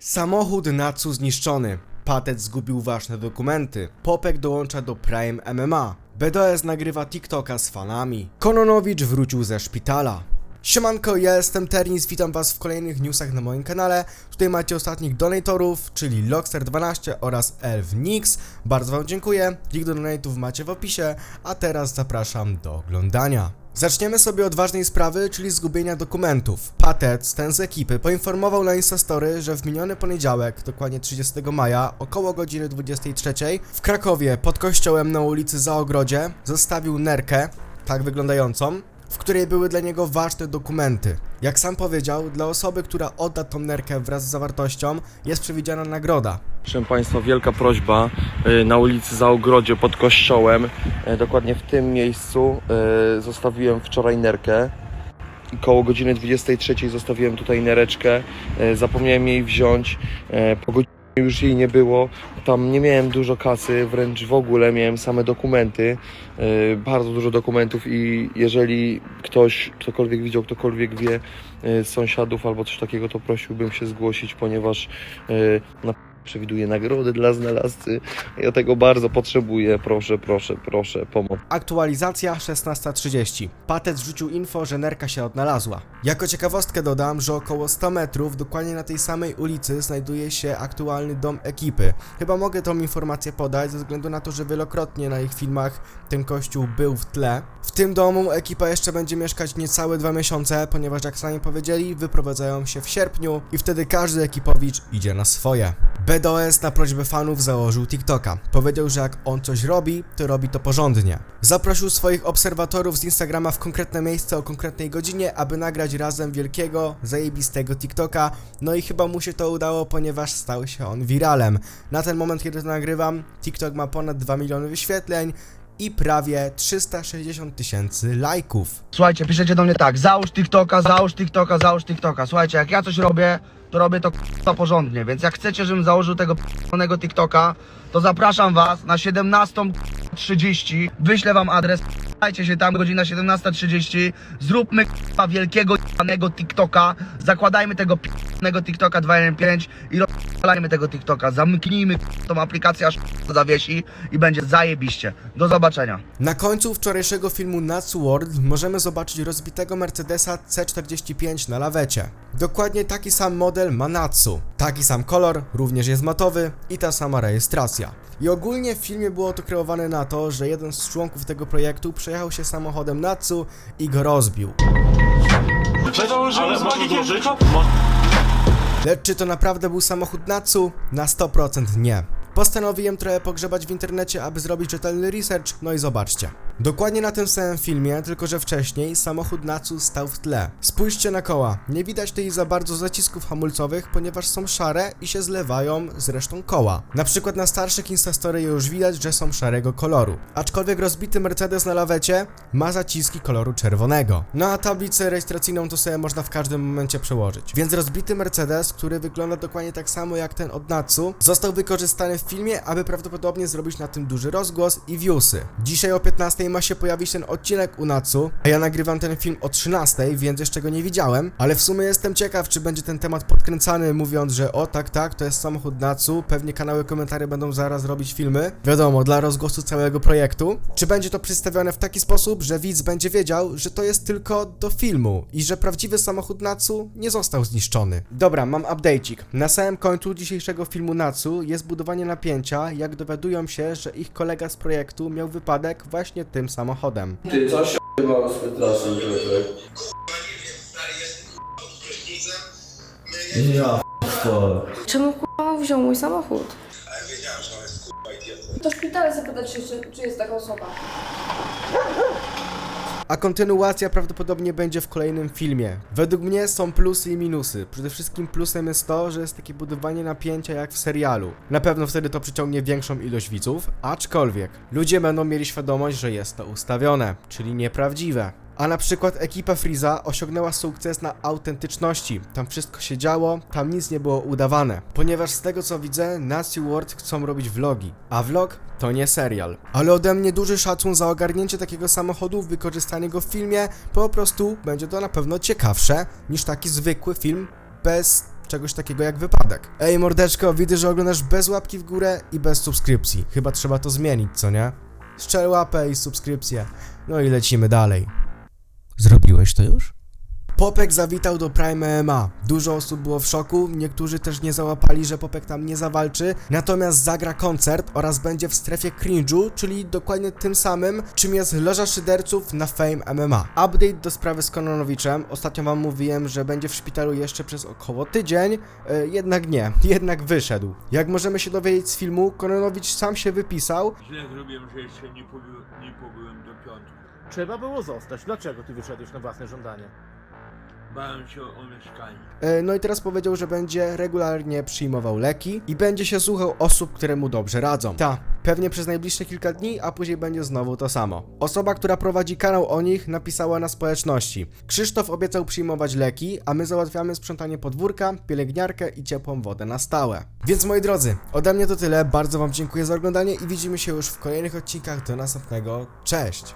Samochód Natsu zniszczony. Patec zgubił ważne dokumenty. Popek dołącza do Prime MMA. BDS nagrywa TikToka z fanami. Kononowicz wrócił ze szpitala. Siemanko, ja jestem Ternis, witam was w kolejnych newsach na moim kanale. Tutaj macie ostatnich donatorów, czyli Lockster12 oraz Elfnix. Bardzo wam dziękuję. Link do donatów macie w opisie, a teraz zapraszam do oglądania. Zaczniemy sobie od ważnej sprawy, czyli zgubienia dokumentów. Patec, ten z ekipy, poinformował na Instastory, że w miniony poniedziałek, dokładnie 30 maja, około godziny 23, w Krakowie, pod kościołem na ulicy Zaogrodzie, zostawił nerkę, tak wyglądającą, w której były dla niego ważne dokumenty. Jak sam powiedział, dla osoby, która odda tą nerkę wraz z zawartością, jest przewidziana nagroda. Proszę Państwa, wielka prośba y, na ulicy za ogrodzie pod kościołem. y, Dokładnie w tym miejscu y, zostawiłem wczoraj nerkę. Koło godziny 23 zostawiłem tutaj nereczkę. Zapomniałem jej wziąć. Po godzinie już jej nie było. Tam nie miałem dużo kasy, wręcz w ogóle miałem same dokumenty. Bardzo dużo dokumentów i jeżeli ktoś, ktokolwiek widział, ktokolwiek wie z sąsiadów albo coś takiego, to prosiłbym się zgłosić, ponieważ na przewiduję nagrody dla znalazcy. Ja tego bardzo potrzebuję. Proszę, proszę, proszę, pomoc. Aktualizacja 16.30. Patec rzucił info, że nerka się odnalazła. Jako ciekawostkę dodam, że około 100 metrów, dokładnie na tej samej ulicy, znajduje się aktualny dom ekipy. Chyba mogę tą informację podać, ze względu na to, że wielokrotnie na ich filmach ten kościół był w tle. W tym domu ekipa jeszcze będzie mieszkać niecałe dwa miesiące, ponieważ jak sami powiedzieli, wyprowadzają się w sierpniu i wtedy każdy ekipowicz idzie na swoje. BDOS na prośbę fanów założył TikToka. Powiedział, że jak on coś robi, to robi to porządnie. Zaprosił swoich obserwatorów z Instagrama w konkretne miejsce o konkretnej godzinie, aby nagrać razem wielkiego, zajebistego TikToka. No i chyba mu się to udało, ponieważ stał się on wiralem. Na ten moment, kiedy to nagrywam, TikTok ma ponad 2 miliony wyświetleń i prawie 360 tysięcy lajków. Słuchajcie, piszecie do mnie tak, załóż TikToka, załóż TikToka, załóż TikToka. Słuchajcie, jak ja coś robię, to robię to k***a porządnie, więc jak chcecie, żebym założył tego p***onego TikToka, to zapraszam was na 17.30, wyślę wam adres, dajcie się tam, godzina 17.30, zróbmy k***a wielkiego p***onego TikToka, zakładajmy tego p***onego TikToka 215 i rozpalajmy tego TikToka, zamknijmy tą aplikację, aż zawiesi i będzie zajebiście. Do zobaczenia. Na końcu wczorajszego filmu Natsu World możemy zobaczyć rozbitego Mercedesa C45 na lawecie. Dokładnie taki sam model ma Natsu. Taki sam kolor, również jest matowy i ta sama rejestracja. I ogólnie w filmie było to kreowane na to, że jeden z członków tego projektu przejechał się samochodem Natsu i go rozbił. Ale można dłużyć? Lecz czy to naprawdę był samochód Natsu? Na 100% nie. Postanowiłem trochę pogrzebać w internecie, aby zrobić rzetelny research, no i zobaczcie. Dokładnie na tym samym filmie, tylko że wcześniej samochód Natsu stał w tle. Spójrzcie na koła. Nie widać tutaj za bardzo zacisków hamulcowych, ponieważ są szare i się zlewają z resztą koła. Na przykład na starszych Instastory już widać, że są szarego koloru. Aczkolwiek rozbity Mercedes na lawecie ma zaciski koloru czerwonego. No a tablicę rejestracyjną to sobie można w każdym momencie przełożyć. Więc rozbity Mercedes, który wygląda dokładnie tak samo jak ten od Natsu, został wykorzystany w filmie, aby prawdopodobnie zrobić na tym duży rozgłos i viewsy. Dzisiaj o 15 ma się pojawić ten odcinek u Natsu, a ja nagrywam ten film o 13, więc jeszcze go nie widziałem, ale w sumie jestem ciekaw, czy będzie ten temat podkręcany, mówiąc, że o tak, tak, to jest samochód Natsu, pewnie kanały komentary będą zaraz robić filmy, wiadomo, dla rozgłosu całego projektu. Czy będzie to przedstawione w taki sposób, że widz będzie wiedział, że to jest tylko do filmu i że prawdziwy samochód Natsu nie został zniszczony. Dobra, mam update'ik. Na samym końcu dzisiejszego filmu Natsu jest budowanie napięcia, jak dowiadują się, że ich kolega z projektu miał wypadek właśnie tym samochodem. Ty, co się odbywało z Petrosem, Piotrek? Ja f***o. Czemu k***a wziął mój samochód? Do szpitala zapytać się, czy, czy jest taka osoba. A kontynuacja prawdopodobnie będzie w kolejnym filmie. Według mnie są plusy i minusy. Przede wszystkim plusem jest to, że jest takie budowanie napięcia jak w serialu. Na pewno wtedy to przyciągnie większą ilość widzów, aczkolwiek ludzie będą mieli świadomość, że jest to ustawione, czyli nieprawdziwe. A na przykład ekipa Freeza osiągnęła sukces na autentyczności. Tam wszystko się działo, tam nic nie było udawane. Ponieważ z tego co widzę, Nazi World chcą robić vlogi. A vlog to nie serial. Ale ode mnie duży szacun za ogarnięcie takiego samochodu, wykorzystanie go w filmie. Po prostu będzie to na pewno ciekawsze niż taki zwykły film bez czegoś takiego jak wypadek. Ej mordeczko, widzę, że oglądasz bez łapki w górę i bez subskrypcji. Chyba trzeba to zmienić, co nie? Strzel łapę i subskrypcję. No i lecimy dalej. Zrobiłeś to już? Popek zawitał do Prime MMA. Dużo osób było w szoku, niektórzy też nie załapali, że Popek tam nie zawalczy, natomiast zagra koncert oraz będzie w strefie cringe'u, czyli dokładnie tym samym, czym jest loża szyderców na Fame MMA. Update do sprawy z Kononowiczem. Ostatnio wam mówiłem, że będzie w szpitalu jeszcze przez około tydzień, e, jednak nie, jednak wyszedł. Jak możemy się dowiedzieć z filmu, Kononowicz sam się wypisał, Źle zrobiłem, że jeszcze nie, poby, nie pobyłem do piątku. Trzeba było zostać. Dlaczego ty wyszedłeś na własne żądanie? Się o mieszkanie. E, No i teraz powiedział, że będzie regularnie przyjmował leki i będzie się słuchał osób, które mu dobrze radzą. Ta, pewnie przez najbliższe kilka dni, a później będzie znowu to samo. Osoba, która prowadzi kanał o nich, napisała na społeczności. Krzysztof obiecał przyjmować leki, a my załatwiamy sprzątanie podwórka, pielęgniarkę i ciepłą wodę na stałe. Więc moi drodzy, ode mnie to tyle. Bardzo wam dziękuję za oglądanie i widzimy się już w kolejnych odcinkach. Do następnego. Cześć!